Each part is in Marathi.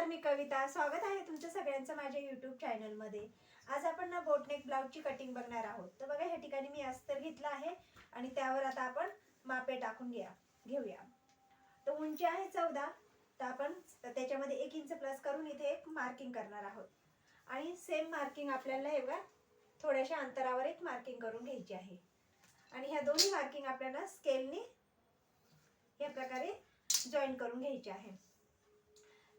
नमस्कार मी कविता. स्वागत आहे तुमचं सगळ्यांचं माझ्या युट्यूब चॅनलमध्ये आज आपण ना बोटनेक ब्लाऊजची कटिंग बघणार आहोत. तर बघा ह्या ठिकाणी मी अस्तर घेतलं आहे आणि त्यावर आता आपण मापे टाकून घ्या घेऊया. तर उंची आहे चौदा. तर आपण त्याच्यामध्ये एक इंच प्लस करून इथे एक मार्किंग करणार आहोत. आणि सेम मार्किंग आपल्याला हे बघा थोड्याशा अंतरावर एक मार्किंग करून घ्यायची आहे. आणि ह्या दोन्ही मार्किंग आपल्याला स्केलने या प्रकारे जॉईन करून घ्यायची आहे.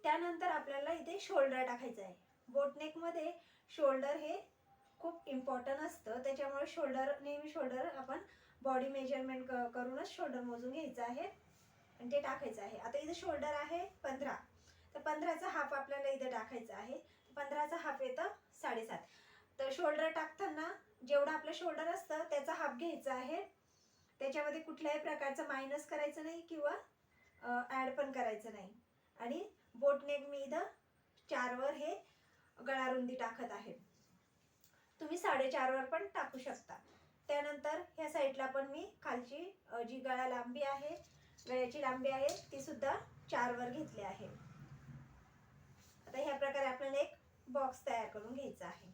त्यानंतर आपल्याला इथे शोल्डर टाकायचं आहे. बोटनेकमध्ये शोल्डर हे खूप इम्पॉर्टंट असतं. त्याच्यामुळे शोल्डर नेहमी शोल्डर आपण बॉडी मेजरमेंट क करूनच शोल्डर मोजून घ्यायचं आहे. आणि ते टाकायचं आहे. आता इथे शोल्डर आहे पंधरा. तर पंधराचा हाफ आपल्याला इथे टाकायचा आहे. पंधराचा हाफ येतं साडेसात. तर शोल्डर टाकताना जेवढं आपलं शोल्डर असतं त्याचा हाफ घ्यायचा आहे. त्याच्यामध्ये कुठल्याही प्रकारचं मायनस करायचं नाही किंवा ॲड पण करायचं नाही. आणि बोटनेक मी इथं चारवर हे गळारुंदी टाकत आहे. तुम्ही साडेचारवर पण टाकू शकता. त्यानंतर ह्या साईडला पण मी खालची जी गळा लांबी आहे गळ्याची लांबी आहे ती सुद्धा चारवर घेतली आहे. आता ह्या प्रकारे आपल्याला एक बॉक्स तयार करून घ्यायचा आहे.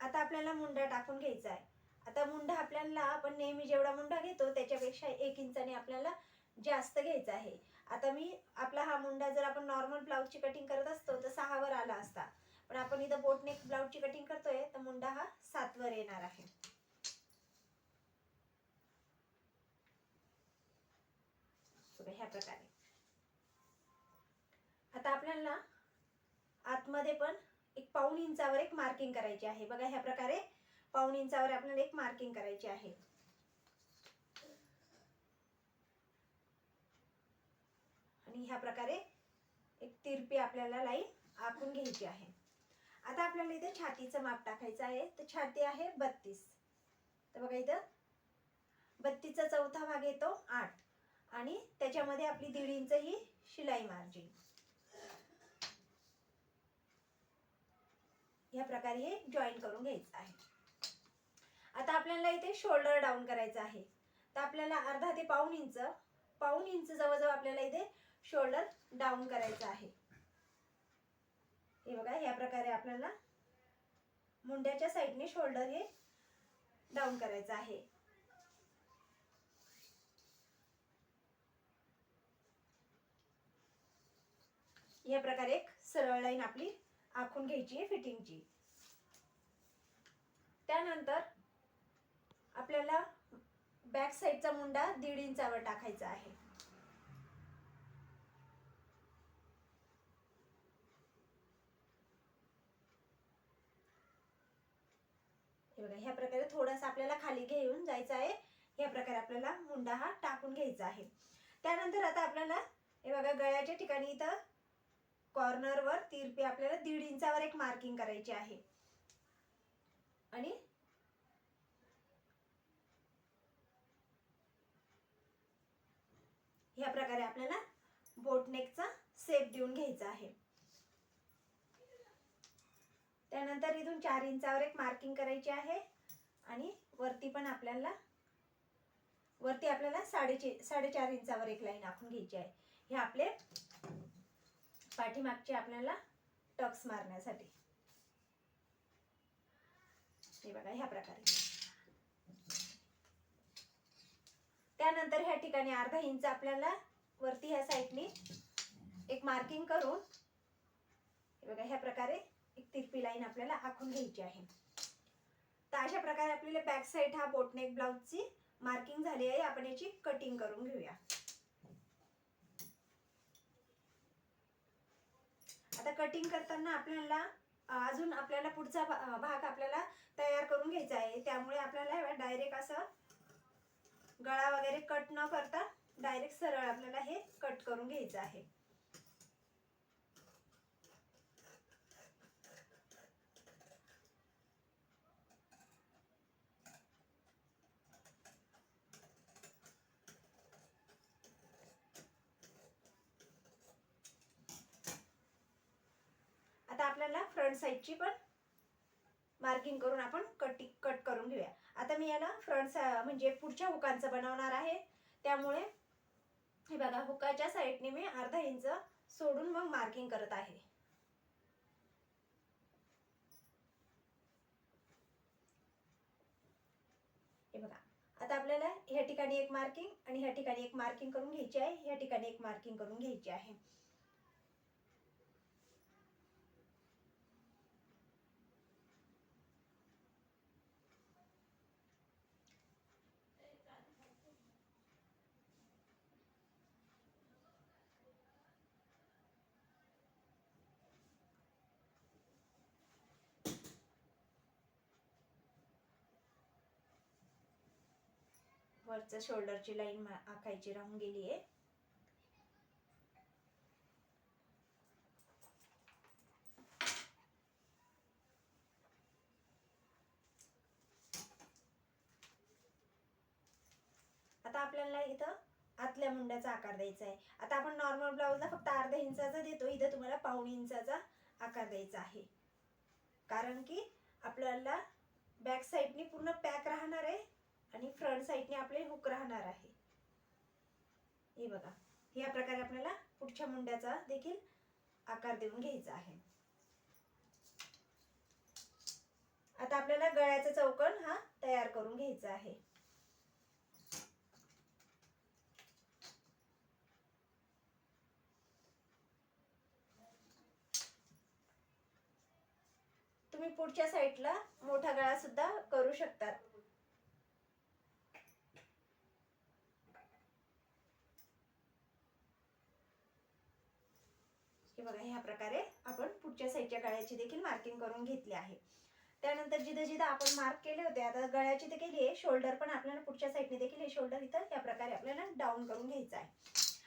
आता आपल्याला मुंडा टाकून घ्यायचा आहे. आता मुंडा आपल्याला आपण नेहमी जेवढा मुंडा घेतो त्याच्यापेक्षा एक इंचाने आपल्याला जास्त घ्यायचा आहे. आता मी आपला हा मुंडा जर आपण नॉर्मल ब्लाऊजची कटिंग करत असतो तर सहावर आला असता. पण आपण इथं बोटनेक ब्लाऊजची कटिंग करतोय तर मुंडा हा सातवर येणार आहे. ह्या प्रकारे. आता आपल्याला आतमध्ये पण एक पाऊण इंचावर एक मार्किंग करायची आहे. बघा ह्या प्रकारे पाऊण इंचावर आपल्याला एक मार्किंग करायची आहे. आणि ह्या प्रकारे एक तिरपी आपल्याला लाईन आखून घ्यायची आहे. आता आपल्याला इथे छातीचं माप टाकायचं आहे. तर छाती आहे बत्तीस. तर बघा इथं बत्तीसचा चौथा भाग येतो आठ. आणि त्याच्यामध्ये आपली दीड इंच ही शिलाई मार्जिन ह्या प्रकारे हे जॉईन करून घ्यायचं आहे. आता आपल्याला इथे शोल्डर डाऊन करायचं आहे. तर आपल्याला अर्धा ते पाऊण इंच पाऊण इंच जवळजवळ आपल्याला इथे शोल्डर डाऊन करायचं आहे. हे बघा ह्या प्रकारे आपल्याला मुंड्याच्या साईडने शोल्डर हे डाऊन करायचं आहे. या प्रकारे एक सरळ लाईन आपली आखून घ्यायची आहे फिटिंगची. त्यानंतर आपल्याला बॅक साईडचा मुंडा दीड इंचावर टाकायचा आहे. हे बघा ह्या प्रकारे थोडासा आपल्याला खाली घेऊन जायचं आहे. ह्या प्रकारे आपल्याला मुंडा हा टाकून घ्यायचा आहे. त्यानंतर आता आपल्याला हे बघा गळ्याच्या ठिकाणी इथं कॉर्नरवर तिरपी आपल्याला दीड इंचावर एक मार्किंग करायची आहे. आणि ह्या प्रकारे आपल्याला बोटनेकचा सेप देऊन घ्यायचा आहे. त्यानंतर इथून चार इंचावर एक मार्किंग करायची आहे. आणि वरती पण आपल्याला वरती आपल्याला साडेचे साडेचार इंचावर एक लाईन आखून घ्यायची आहे. हे आपले पाठीमागचे आपल्याला टक्स मारण्यासाठी. हे बघा ह्या प्रकारे. त्यानंतर ह्या ठिकाणी अर्धा इंच आपल्याला वरती ह्या साईडनी एक मार्किंग करून हे बघा ह्या प्रकारे एक तिरपी लाईन आपल्याला आखून घ्यायची आहे. तर अशा प्रकारे आपल्याला बॅक साईड हा बोटनेक ब्लाऊजची मार्किंग झाली आहे. आपण याची कटिंग करून घेऊया. आता कटिंग करताना आपल्याला अजून आपल्याला पुढचा भाग आपल्याला तयार करून घ्यायचा आहे. त्यामुळे आपल्याला डायरेक्ट असं गळा वगैरे कट न करता डायरेक्ट सरळ आपल्याला हे कट करून घ्यायचं आहे आता आपल्याला फ्रंट साईडची पण मार्किंग करून आपण कटी कट करून घेऊया. आता मी याला फ्रंट म्हणजे पुढच्या हुकांचं बनवणार आहे. त्यामुळे हे बघा हुकाच्या साईडने मी अर्धा इंच सोडून मग मार्किंग करत आहे. हे बघा आता आपल्याला ह्या ठिकाणी एक मार्किंग आणि ह्या ठिकाणी एक मार्किंग करून घ्यायची आहे. ह्या ठिकाणी एक मार्किंग करून घ्यायची आहे. वरचं शोल्डरची लाईन आखायची राहून गेली आहे. आता आपल्याला इथं आतल्या मुंड्याचा आकार द्यायचा आहे. आता आपण नॉर्मल ब्लाऊजला फक्त अर्धा इंचाचा देतो. इथं तुम्हाला पाऊण इंचाचा आकार द्यायचा आहे. कारण की आपल्याला बॅक साईडनी पूर्ण पॅक राहणार आहे. आणि फ्रंट साईडने आपले हुक राहणार आहे. हे बघा. या प्रकारे आपल्याला पुढच्या मुंड्याचा देखील आकार देऊन घ्यायचा आहे. आता आपल्याला गळ्याचा चौकन हा तयार करून घ्यायचा आहे. तुम्ही पुढच्या साईडला मोठा गळा सुद्धा करू शकतात. हे बघा ह्या प्रकारे आपण पुढच्या साईडच्या गळ्याची देखील मार्किंग करून घेतली आहे. त्यानंतर जिथं जिथं आपण मार्क केले होते आता गळ्याची देखील केली आहे शोल्डर पण आपल्याला पुढच्या साईडने देखील हे शोल्डर इथं या प्रकारे आपल्याला डाऊन करून घ्यायचं आहे.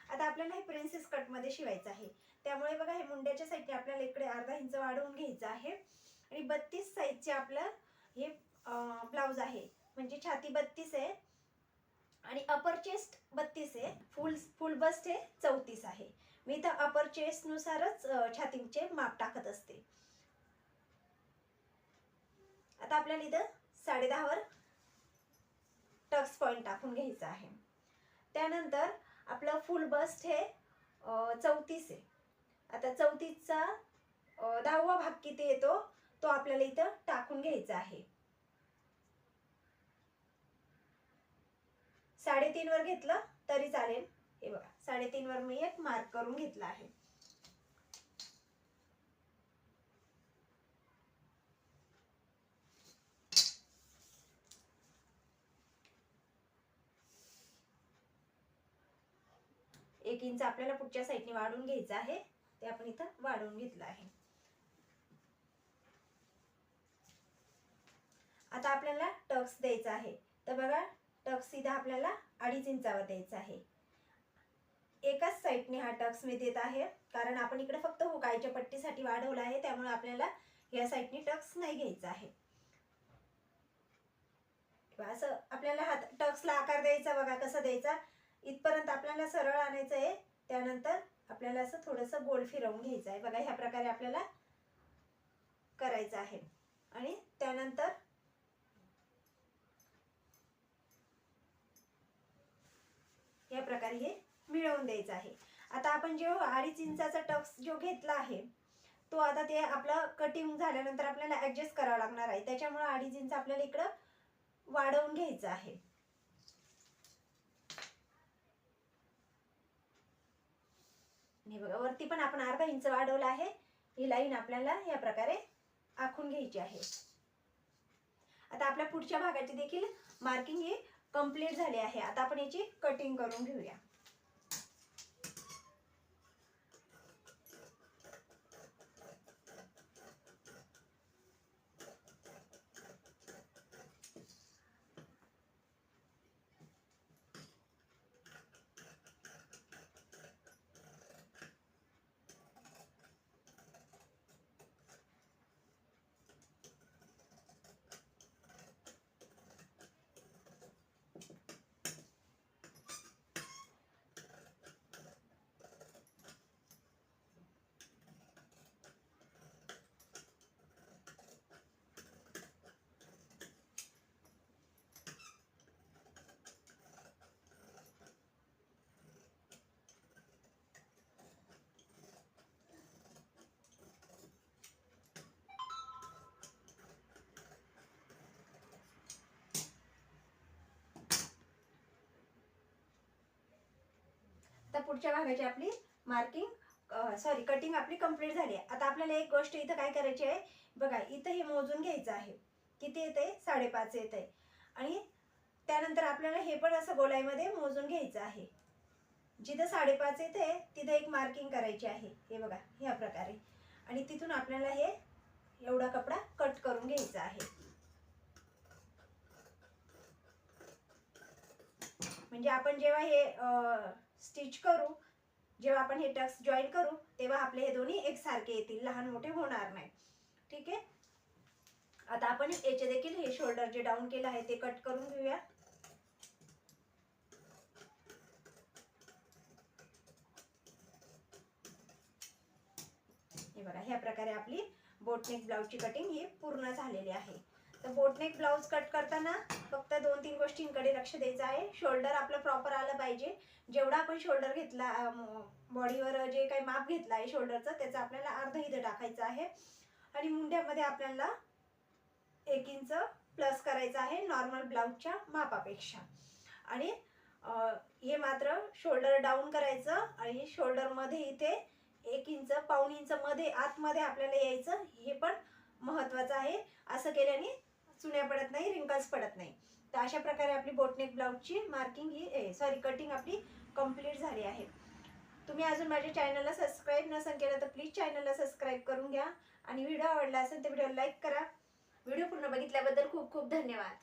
आता आपल्याला हे प्रिन्सेस कटमध्ये शिवायचं आहे. त्यामुळे बघा हे मुंड्याच्या साईडने आपल्याला इकडे अर्धा इंच वाढवून घ्यायचं आहे. आणि बत्तीस साईजचे आपलं हे ब्लाऊज आहे. म्हणजे छाती बत्तीस आहे आणि अपर चेस्ट बत्तीस आहे. फुल फुल बस्ट हे चौतीस आहे. मी इथं अपर चेस्टनुसारच छातीचे माप टाकत असते. आता आपल्याला इथं साडे दहावर टक्स पॉईंट टाकून घ्यायचा आहे. त्यानंतर आपलं फुल बस्ट हे चौतीस आहे. आता चौतीसचा दहावा भाग किती येतो तो आपल्याला इथं टाकून घ्यायचा आहे. साडेतीनवर घेतलं तरी चालेल. हे बघा साडेतीन वर मी एक मार्क करून घेतला आहे. एक इंच आपल्याला पुढच्या साईडने वाढवून घ्यायचं आहे ते आपण इथं वाढवून घेतलं आहे. आता आपल्याला टक्स द्यायचा आहे. तर बघा टक्स इथं आपल्याला अडीच इंचावर द्यायचा आहे. एकाच साईडने हा टक्स मी देत आहे. कारण आपण इकडे फक्त हुकायच्या पट्टीसाठी वाढवला आहे त्यामुळे आपल्याला या साईडने टक्स नाही घ्यायचा आहे. असं आपल्याला हात टक्सला आकार द्यायचा बघा कसा द्यायचा? इथपर्यंत आपल्याला सरळ आणायचं आहे त्यानंतर आपल्याला असं थोडंसं गोल फिरवून घ्यायचं आहे. बघा ह्या प्रकारे आपल्याला करायचं आहे. आणि त्यानंतर या प्रकारे हे मिळवून द्यायचा आहे. आता आपण जो अडीच इंचाचा टक्स जो घेतला आहे तो आता ते आपलं कटिंग झाल्यानंतर आपल्याला ॲडजस्ट करावं लागणार आहे. त्याच्यामुळे अडीच इंच आपल्याला इकडं वाढवून घ्यायचं आहे. हे बघा वरती पण आपण अर्धा इंच वाढवला आहे. ही लाईन आपल्याला या प्रकारे आखून घ्यायची आहे. आता आपल्या पुढच्या भागाची देखील मार्किंग ही कंप्लीट झाली आहे. आता आपण याची कटिंग करून घेऊया. पुढच्या भागाची आपली मार्किंग सॉरी कटिंग आपली कंप्लीट झाली आहे. आता आपल्याला एक गोष्ट इथं काय करायची आहे? बघा इथं हे मोजून घ्यायचं आहे. किती येते साडेपाच येत आहे आणि त्यानंतर आपल्याला हे पण असं गोलाईमध्ये मोजून घ्यायचं आहे. जिथं साडेपाच येते तिथं एक मार्किंग करायची आहे. हे बघा ह्या प्रकारे. आणि तिथून आपल्याला हे एवढा कपडा कट करून घ्यायचा आहे. म्हणजे आपण जेव्हा हे स्टिच करू जेव्हा आपण हे टक्स जॉईन करू तेव्हा आपले हे दोन्ही एकसारखे येतील. लहान मोठे होणार नाही. ठीक आहे? आता आपण याचे देखील हे शोल्डर जे डाऊन केलं आहे ते कट करून घेऊया. हे बघा ह्या प्रकारे आपली बोटनेक ब्लाऊजची कटिंग ही पूर्ण झालेली आहे. तर बोटनेक ब्लाऊज कट करताना फक्त दोन तीन गोष्टींकडे लक्ष द्यायचं आहे. शोल्डर आपलं प्रॉपर आलं पाहिजे. जेवढा आपण शोल्डर घेतला बॉडीवर जे काही माप घेतला आहे शोल्डरचं त्याचं आपल्याला अर्ध इथं टाकायचं आहे. आणि मुंड्यामध्ये आपल्याला एक इंच प्लस करायचं आहे नॉर्मल ब्लाऊजच्या मापापेक्षा. आणि हे मात्र शोल्डर डाऊन करायचं आणि शोल्डरमध्ये इथे एक इंच पाऊण इंच मध्ये आतमध्ये आपल्याला यायचं. हे पण महत्वाचं आहे. असं केल्याने चुन्या पडत नाही रिंकल्स पडत नाही. तर अशा प्रकारे आपली बोटनेक ब्लाऊजची मार्किंग ही सॉरी कटिंग आपली कंप्लीट झाली आहे. तुम्ही अजून माझ्या चॅनलला सबस्क्राईब नसेल केलं तर प्लीज चॅनलला सबस्क्राईब करून घ्या. आणि व्हिडिओ आवडला असेल तर व्हिडिओ लाईक करा. व्हिडिओ पूर्ण बघितल्याबद्दल खूप खूप धन्यवाद.